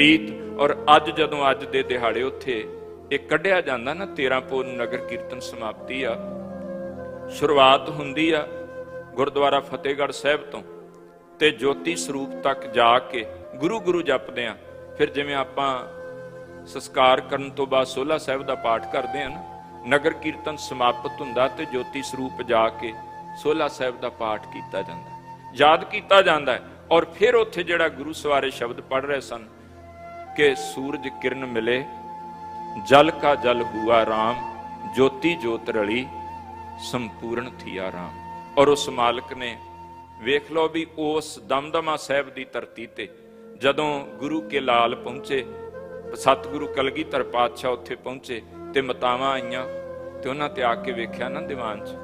ਪ੍ਰੀਤ ਔਰ ਅੱਜ ਜਦੋਂ ਅੱਜ ਦੇ ਦਿਹਾੜੇ ਉੱਥੇ ਇਹ ਕੱਢਿਆ ਜਾਂਦਾ ਨਾ 13 ਪੋ ਨਗਰ ਕੀਰਤਨ ਸਮਾਪਤੀ ਆ, ਸ਼ੁਰੂਆਤ ਹੁੰਦੀ ਆ ਗੁਰਦੁਆਰਾ ਫਤਿਹਗੜ੍ਹ ਸਾਹਿਬ ਤੋਂ ਤੇ ਜੋਤੀ ਸਰੂਪ ਤੱਕ ਜਾ ਕੇ ਗੁਰੂ ਗੁਰੂ ਜਪਦੇ ਆ। ਫਿਰ ਜਿਵੇਂ ਆਪਾਂ ਸੰਸਕਾਰ ਕਰਨ ਤੋਂ ਬਾਅਦ ਸੋਲਾ ਸਾਹਿਬ ਦਾ ਪਾਠ ਕਰਦੇ ਆ ਨਾ, ਨਗਰ ਕੀਰਤਨ ਸਮਾਪਤ ਹੁੰਦਾ ਤੇ ਜੋਤੀ ਸਰੂਪ ਜਾ ਕੇ ਸੋਲਾ ਸਾਹਿਬ ਦਾ ਪਾਠ ਕੀਤਾ ਜਾਂਦਾ। ਯਾਦ ਕੀਤਾ ਜਾਂਦਾ ਔਰ ਫਿਰ ਉੱਥੇ ਜਿਹੜਾ ਗੁਰੂ ਸਵਾਰੇ ਸ਼ਬਦ ਪੜ ਰਹੇ ਸਨ ਕਿ ਸੂਰਜ ਕਿਰਨ ਮਿਲੇ, ਜਲ ਕਾ ਜਲ ਹੁਆ ਰਾਮ, ਜੋਤੀ ਜੋਤ ਰਲੀ, ਸੰਪੂਰਨ ਥੀਆ ਰਾਮ। ਔਰ ਉਸ ਮਾਲਕ ਨੇ ਵੇਖ ਲਓ ਵੀ ਉਸ ਦਮਦਮਾ ਸਾਹਿਬ ਦੀ ਧਰਤੀ ਤੇ ਜਦੋਂ ਗੁਰੂ ਕੇ ਲਾਲ ਪਹੁੰਚੇ, ਸਤਿਗੁਰੂ ਕਲਗੀਧਰ ਪਾਤਸ਼ਾਹ ਉੱਥੇ ਪਹੁੰਚੇ ਤੇ ਮਤਾਵਾਂ ਆਈਆਂ ਤੇ ਉਹਨਾਂ ਤੇ ਆ ਕੇ ਵੇਖਿਆ ਨਾ ਦੀਵਾਨ 'ਚ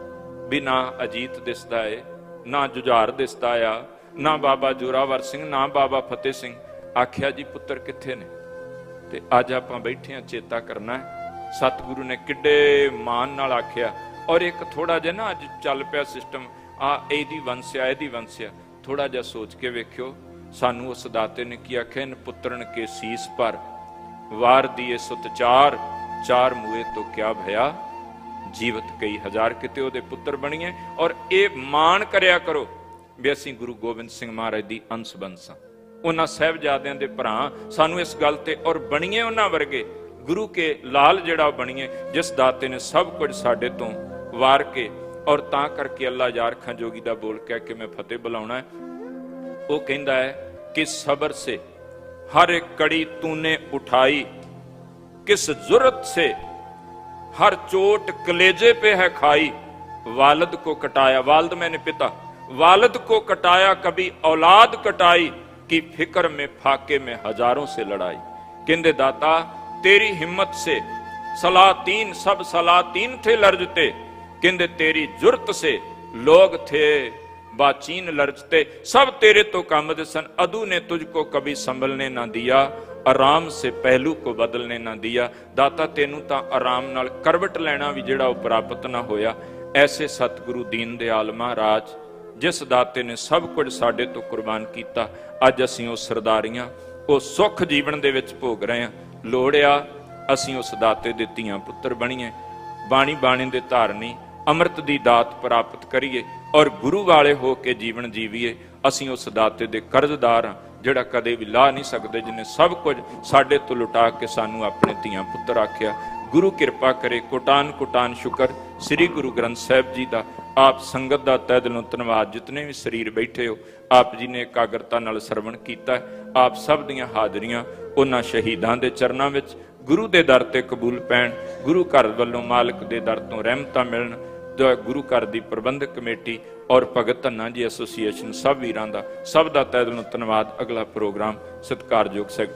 ਵੀ ਨਾ ਅਜੀਤ ਦਿਸਦਾ ਏ, ਨਾ ਜੁਝਾਰ ਦਿਸਦਾ ਆ, ਨਾ ਬਾਬਾ ਜੋਰਾਵਰ ਸਿੰਘ, ਨਾ ਬਾਬਾ ਫਤਿਹ ਸਿੰਘ। ਆਖਿਆ ਜੀ, ਪੁੱਤਰ ਕਿੱਥੇ ਨੇ? ਤੇ ਅੱਜ ਆਪਾਂ ਬੈਠੇ ਆ ਚੇਤਾ ਕਰਨਾ ਸਤਿਗੁਰੂ ਨੇ ਕਿੱਡੇ ਮਾਨ ਨਾਲ ਆਖਿਆ। ਔਰ ਇੱਕ ਥੋੜਾ ਜਿਹਾ ਨਾ ਅੱਜ ਚੱਲ ਪਿਆ ਸਿਸਟਮ ਆ, ਇਹਦੀ ਵੰਸਿਆ ਇਹਦੀ ਵੰਸਿਆ ਥੋੜਾ ਜਿਹਾ ਸੋਚ ਕੇ ਵੇਖਿਓ। ਸਾਨੂੰ ਉਸ ਦਾਤੇ ਨੇ ਕੀ ਆਖਿਆ? ਇਨ ਪੁੱਤਰਨ ਕੇ ਸੀਸ ਪਰ ਵਾਰ ਦੀਏ ਸੁਤ ਚਾਰ ਚਾਰ ਮੂਏ ਤੋਂ ਕਿਆ ਭਇਆ? ਜੀਵਤ ਕਈ ਹਜ਼ਾਰ ਕਿਤੇ ਉਹਦੇ ਪੁੱਤਰ ਬਣੀਏ। ਔਰ ਇਹ ਮਾਣ ਕਰਿਆ ਕਰੋ। ਵੀ ਅਸੀਂ ਗੁਰੂ ਗੋਬਿੰਦ ਸਿੰਘ ਮਹਾਰਾਜ ਦੀ ਅੰਸ਼ ਬੰਸਾਂ ਉਹਨਾਂ ਸਹਿਬਜ਼ਾਦਿਆਂ ਦੇ ਭਰਾ ਸਾਨੂੰ ਇਸ ਗੱਲ ਤੇ ਔਰ ਬਣੀਏ ਉਹਨਾਂ ਵਰਗੇ। ਗੁਰੂ ਕੇ ਲਾਲ ਜਿਹੜਾ ਬਣੀਏ, ਜਿਸ ਦਾਤੇ ਨੇ ਸਭ ਕੁਝ ਸਾਡੇ ਤੋਂ ਵਾਰ ਕੇ ਔਰ ਤਾਂ ਕਰਕੇ ਅੱਲਾ ਯਾਰ ਖਾਂ ਜੋਗੀ ਦਾ ਬੋਲ ਕਹਿ ਕੇ ਮੈਂ ਫਤਿਹ ਬੁਲਾਉਣਾ ਉਹ ਕਹਿੰਦਾ ਹੈ ਕਿ ਸਬਰ ਸੇ ਹਰ ਇੱਕ ਕੜੀ ਤੂਨੇ ਉਠਾਈ, ਕਿਸ ਜ਼ੁਰਤ ਸੇ ਹਰ ਚੋਟ ਕਲੇਜੇ ਪੇ ਹੈ ਖਾਈ। ਵਾਲਦ ਕੋ ਕਟਾਇਆ, ਵਾਲਦ ਮੈਨੇ ਪਿਤਾ, ਵਾਲਦ ਕੋ ਕਟਾਇਆ ਕਬੀ ਔਲਾਦ ਕਟਾਈ। की फिक्र में फाके में हजारों से लड़ाई कहते दाता तेरी हिम्मत से सलातीन सब सलातीन थे लर्जते कहते तेरी जुर्त से लोग थे बाचीन लर्जते सब तेरे तो कामद सन अदू ने तुझको कभी संभलने ना दिया ਆਰਾਮ ਸੇ ਪਹਿਲੂ ਕੋ ਬਦਲਨੇ ਨਾ ਦਿਆ ਦਾਤਾ ਤੈਨੂੰ ਤਾਂ ਆਰਾਮ ਨਾਲ ਕਰਵਟ ਲੈਣਾ ਵੀ ਜਿਹੜਾ ਉਹ ਪ੍ਰਾਪਤ ਨਾ ਹੋਇਆ ਐਸੇ ਸਤਿਗੁਰੂ ਦੀਨ ਦਿਆਲ ਮਹਾਰਾਜ ਜਿਸ ਦਾਤੇ ਨੇ ਸਭ ਕੁਝ ਸਾਡੇ ਤੋਂ ਕੁਰਬਾਨ ਕੀਤਾ, ਅੱਜ ਅਸੀਂ ਉਹ ਸਰਦਾਰੀਆਂ, ਉਹ ਸੁੱਖ ਜੀਵਨ ਦੇ ਵਿੱਚ ਭੋਗ ਰਹੇ ਹਾਂ। ਲੋੜਿਆ, ਅਸੀਂ ਉਸ ਦਾਤੇ ਦੇ ਧੀਆਂ ਪੁੱਤਰ ਬਣੀਏ, ਬਾਣੀ ਬਾਣੀ ਦੇ ਧਾਰਨੀ, ਅੰਮ੍ਰਿਤ ਦੀ ਦਾਤ ਪ੍ਰਾਪਤ ਕਰੀਏ ਔਰ ਗੁਰੂ ਵਾਲੇ ਹੋ ਕੇ ਜੀਵਨ ਜੀਵੀਏ, ਅਸੀਂ ਉਸ ਦਾਤੇ ਦੇ ਕਰਜ਼ਦਾਰ ਹਾਂ, ਜਿਹੜਾ ਕਦੇ ਵੀ ਲਾ ਨਹੀਂ ਸਕਦੇ, ਜਿਨੇ ਸਭ ਕੁਝ ਸਾਡੇ ਤੋਂ ਲੁਟਾ ਕੇ ਸਾਨੂੰ ਆਪਣੇ ਧੀਆਂ ਪੁੱਤਰ ਆਖਿਆ। ਗੁਰੂ ਕਿਰਪਾ ਕਰੇ, ਕੋਟਾਨ ਕੋਟਾਨ ਸ਼ੁਕਰ। ਸ੍ਰੀ ਗੁਰੂ ਗ੍ਰੰਥ ਸਾਹਿਬ ਜੀ ਦਾ ਆਪ ਸੰਗਤ ਦਾ ਤਹਿ ਦਿਲੋਂ ਧੰਨਵਾਦ। ਜਿਤਨੇ ਵੀ ਸਰੀਰ ਬੈਠੇ ਹੋ, ਆਪ ਜੀ ਨੇ ਇਕਾਗਰਤਾ ਨਾਲ ਸਰਵਣ ਕੀਤਾ ਆਪ ਸਭ ਦੀਆਂ ਹਾਜ਼ਰੀਆਂ ਉਹਨਾਂ ਸ਼ਹੀਦਾਂ ਦੇ ਚਰਨਾਂ ਵਿੱਚ। ਗੁਰੂ ਦੇ ਦਰ ਤੇ ਕਬੂਲ ਪੈਣ, ਗੁਰੂ ਘਰ ਵੱਲੋਂ ਮਾਲਕ ਦੇ ਦਰ ਤੋਂ ਰਹਿਮਤਾਂ ਮਿਲਣ। ਜੋ ਗੁਰੂ ਘਰ ਦੀ ਪ੍ਰਬੰਧਕ ਕਮੇਟੀ ਔਰ ਭਗਤ ਧੰਨਾ ਜੀ ਐਸੋਸੀਏਸ਼ਨ ਸਭ ਵੀਰਾਂ ਦਾ, ਸਭ ਦਾ ਤਹਿ ਦਿਲੋਂ ਧੰਨਵਾਦ। ਅਗਲਾ ਪ੍ਰੋਗਰਾਮ ਸਤਿਕਾਰਯੋਗ ਸੈਕਟਰੀ